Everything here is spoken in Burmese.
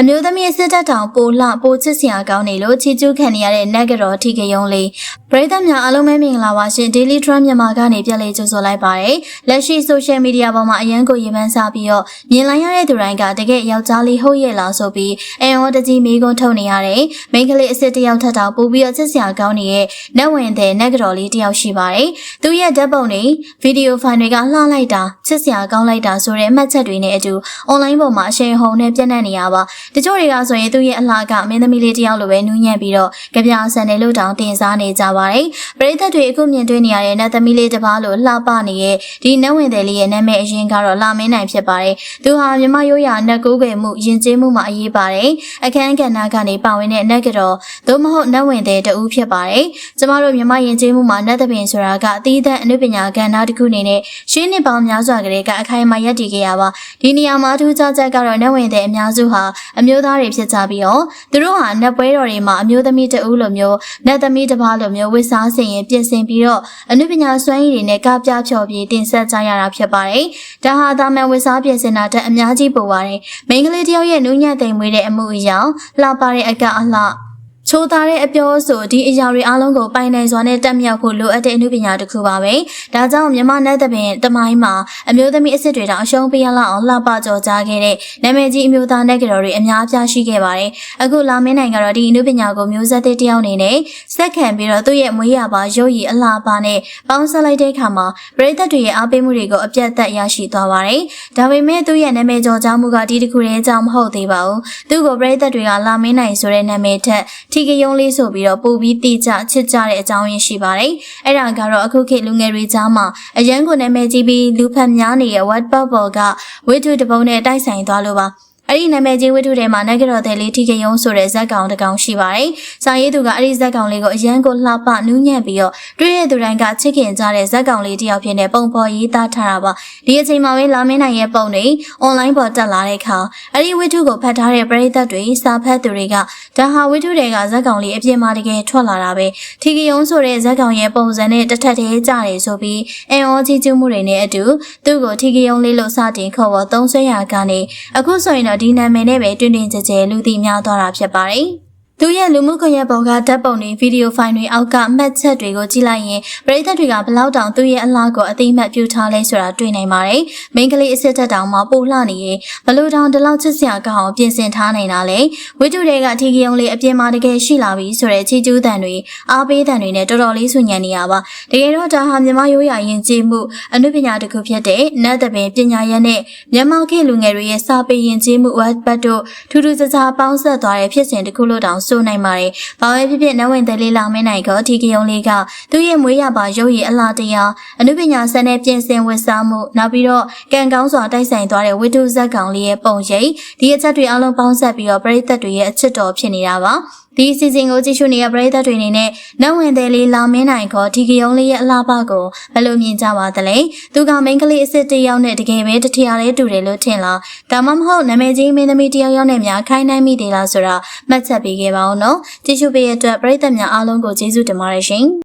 အမျိုးသမီးစစ်တပ်တောင်ပိုလှပိုချစ်စရာကောင်းနေလို့ချီကျူးခံနေရတဲ့နက်ကတော့ထိကယုံလေးပရိသတ်များအားလုံးပဲမင်္ဂလာပါရှင် Daily Trend မြန်မာကနေပြန်လည်ကြိုဆိုလိုက်ပါတယ်လက်ရှိ social media ပေါ်မှာအရန်ကိုရေပန်းစားပြီးတော့မြင်လိုက်ရတဲ့သူတိုင်းကတကယ်ယောက်ျားလေးဟုတ်ရဲ့လားဆိုပြီးအန်ဟောတကြီးမိကုန်းထုတ်နေရတယ်မိန်းကလေးအစ်စ်တစ်ယောက်ထက်တောင်ပိုပြီးတော့ချစ်စရာကောင်းနေတဲ့နက်ဝင်တဲ့နက်ကတော့လေးတစ်ယောက်ရှိပါတယ်သူရဲ့ဓာတ်ပုံတွေဗီဒီယိုဖိုင်တွေကလှလိုက်တာချစ်စရာကောင်းလိုက်တာဆိုတဲ့အမှတ်ချက်တွေနဲ့အတူ online ပေါ်မှာအရှိန်ဟုန်နဲ့ပြန့်နှံ့နေရပါတချို့တွေကဆိုရင်သူ့ရဲ့အလှကမင်းသမီးလေးတစ်ယောက်လိုပဲနူးညံ့ပြီးတော့ကြပြဆန်တယ်လို့တောင်တင်စားနေကြပါတယ်ပရိသတ်တွေအခုမြင်တွေ့နေရတဲ့နတ်သမီးလေးတစ်ပါးလိုလှပနေတဲ့ဒီနတ်ဝင်တယ်လေးရဲ့နာမည်အရင်ကတော့လာမင်းနိုင်ဖြစ်ပါတယ်သူဟာမြမရိုးရာနတ်ကိုးကွယ်မှုယဉ်ကျေးမှုမှာအရေးပါတယ်အခန်းကဏ္ဍကနေပါဝင်တဲ့နတ်ကတော့သို့မဟုတ်နတ်ဝင်တဲ့တူဖြစ်ပါတယ်ကျမတို့မြမယဉ်ကျေးမှုမှာနတ်သပင်ဆိုတာကအသီးသန့်အနုပညာကဏ္ဍတစ်ခုအနေနဲ့ရှင်းနှစ်ပေါင်းများစွာကလေးကအခိုင်အမာရပ်တည်ခဲ့ရပါဒီနေရာမှာထူးခြားချက်ကတော့နတ်ဝင်တဲ့အများစုဟာအမျိုးသားတွေဖြစ်ကြပြီးတော့သူတို့ဟာနတ်ပွဲတော်တွေမှာအမျိုးသမီးတဦးလိုမျိုးနတ်သမီးတစ်ပါးလိုမျိုးဝစ်စားဆင်ရင်ပြင်ဆင်ပြီးတော့အနုပညာစွမ်းရည်တွေနဲ့ကပြဖြော်ပြီးတင်ဆက်ကြရတာဖြစ်ပါတယ်ဒါဟာသာမန်ဝစ်စားပြင်ဆင်တာတက်အများကြီးပိုပါတယ်မိန်းကလေးတစ်ယောက်ရဲ့နူးညံ့သိမ်မွေးတဲ့အမှုအယောင်လှပတဲ့အကအလှ ချိုးသားတဲ့အပြောဆိုဒီအရာတွေအားလုံးကိုပိုင်နိုင်စွာနဲ့တက်မြောက်ဖို့လိုအပ်တဲ့အမှုပညာတစ်ခုပါပဲ။ဒါကြောင့်မြမနတ်သပင်တမိုင်းမှာအမျိုးသမီးအစ်စ်တွေတောင်အရှုံးပေးရလောက်အောင်လှပကြော်ကြားခဲ့တဲ့နာမည်ကြီးအမျိုးသားနက်ကြော်တွေအများအပြားရှိခဲ့ပါတယ်။အခုလာမင်းနိုင်ကတော့ဒီအမှုပညာကိုမျိုးဆက်သစ်တစ်ယောက်အနေနဲ့စက်ခံပြီးတော့သူ့ရဲ့မွေးရပါရုပ်ရည်အလှပနဲ့ပေါင်းစပ်လိုက်တဲ့အခါမှာပရိသတ်တွေရဲ့အားပေးမှုတွေကိုအပြတ်သက်ရရှိသွားပါတယ်။ဒါပေမဲ့သူ့ရဲ့နာမည်ကြော်ကြားမှုကဒီတစ်ခုတည်းကြောင့်မဟုတ်သေးပါဘူး။သူ့ကိုပရိသတ်တွေကလာမင်းနိုင်ဆိုတဲ့နာမည်ထက်ထီကယုံလေးဆိုပြီးတော့ပို့ပြီးတိကျချစ်ကြတဲ့အကြောင်းရင်းရှိပါတယ်။အဲ့ဒါကတော့အခုခေတ်လူငယ်တွေကြားမှာအရန်ကိုနာမည်ကြီးပြီးလူဖတ်များနေတဲ့ What Bubble ကဝိတုတပုံနဲ့တိုက်ဆိုင်သွားလို့ပါ။ အဲ့ဒီနာမည်ကြီးဝတ္ထုထဲမှာနဂရော်တဲ့လေးထိကယုံဆိုတဲ့ဇက်ကောင်တစ်ကောင်ရှိပါတယ်။စာရေးသူကအဲ့ဒီဇက်ကောင်လေးကိုအရန်ကိုလှပနူးညံ့ပြီးတော့တွေ့ရတဲ့သူတိုင်းကချစ်ခင်ကြတဲ့ဇက်ကောင်လေးတစ်ယောက်ဖြစ်နေပုံပေါ်ရေးသားထားတာပါ။ဒီအချိန်မှာပဲလာမင်းနိုင်ရဲ့ပုံတွေ online ပေါ်တက်လာတဲ့အခါအဲ့ဒီဝတ္ထုကိုဖတ်ထားတဲ့ပရိသတ်တွေစာဖတ်သူတွေကဒါဟာဝတ္ထုတွေကဇက်ကောင်လေးအပြစ်မှာတကယ်ထွက်လာတာပဲ။ထိကယုံဆိုတဲ့ဇက်ကောင်ရဲ့ပုံစံနဲ့တစ်ထက်တည်းကြတယ်ဆိုပြီးအန်အောကြီးကျမှုတွေနဲ့အတူသူ့ကိုထိကယုံလေးလို့စတင်ခေါ်ပေါ်သုံးဆွဲရာကနေအခုဆိုရင်တော့ဒီနာမည်နဲ့ပဲတွင်တွင်ကြဲကြဲလူသိများသွားတာဖြစ်ပါတယ်။ သူရဲ့လူမှုကွန်ရက်ပေါ်ကဓာတ်ပုံတွေဗီဒီယိုဖိုင်တွေအောက်ကမှတ်ချက်တွေကိုကြည့်လိုက်ရင်ပရိသတ်တွေကဘလောက်တောင်သူ့ရဲ့အလားကိုအသိမှတ်ပြုထားလဲဆိုတာတွေ့နိုင်ပါတယ်။မိန်းကလေးအစ်စ်တက်တောင်မှပိုလှနေရင်ဘလို့တောင်ဒီလောက်ချစ်စရာကောင်းအောင်ပြင်ဆင်ထားနိုင်တာလေ။ဝိတုတွေကထီကယုံလေးအပြင်မှာတကယ်ရှိလာပြီဆိုတဲ့ချီကျူးတန်တွေအားပေးတန်တွေနဲ့တော်တော်လေးဆူညံနေရပါ။တကယ်တော့ဒါဟာမြန်မာရိုးရာယဉ်ကျေးမှုအနုပညာတစ်ခုဖြစ်တဲ့နတ်သဘင်ပညာရပ်နဲ့မြန်မာခေတ်လူငယ်တွေရဲ့စာပေယဉ်ကျေးမှုဝတ်ပတ်တို့ထူးထူးခြားခြားပေါင်းဆက်သွားတဲ့ဖြစ်စဉ်တစ်ခုလို့တောင်ဆိုနိုင်ပါတယ်။ဘာပဲဖြစ်ဖြစ်နဝဝင်တယ်လေးလာမင်းနိုင်ကဒီကယုံလေးကသူ့ရဲ့မွေးရပါရုပ်ရည်အလားတရားအနုပညာစံနဲ့ပြင်ဆင်ဝတ်စားမှုနောက်ပြီးတော့ကံကောင်းစွာတိုက်ဆိုင်သွားတဲ့ဝိတုဇက်ကောင်လေးရဲ့ပုံရိပ်ဒီအချက်တွေအလုံးပေါင်းဆက်ပြီးတော့ပရိသတ်တွေရဲ့အချစ်တော်ဖြစ်နေတာပါ။ ဒီအစီအစဉ်ကိုကြည့်ရှုနေတဲ့ပရိသတ်တွေအနေနဲ့နတ်ဝင်တယ်လေးလာမင်းနိုင်ခေါ်ဒီကယုံလေးရဲ့အလားပါကိုဘယ်လိုမြင်ကြပါသလဲသူကမိန်းကလေးအစ်စ်တစ်ယောက်နဲ့တကယ်ပဲတထရာလေးတူတယ်လို့ထင်လားဒါမှမဟုတ်နာမည်ကြီးမင်းသမီးတစ်ယောက်ယောက်နဲ့များခိုင်းနိုင်မိသေးလားဆိုတာမှတ်ချက်ပေးခဲ့ပါဦးနော်ကြည့်ရှုပေးရတဲ့အတွက်ပရိသတ်များအားလုံးကိုကျေးဇူးတင်ပါတယ်ရှင်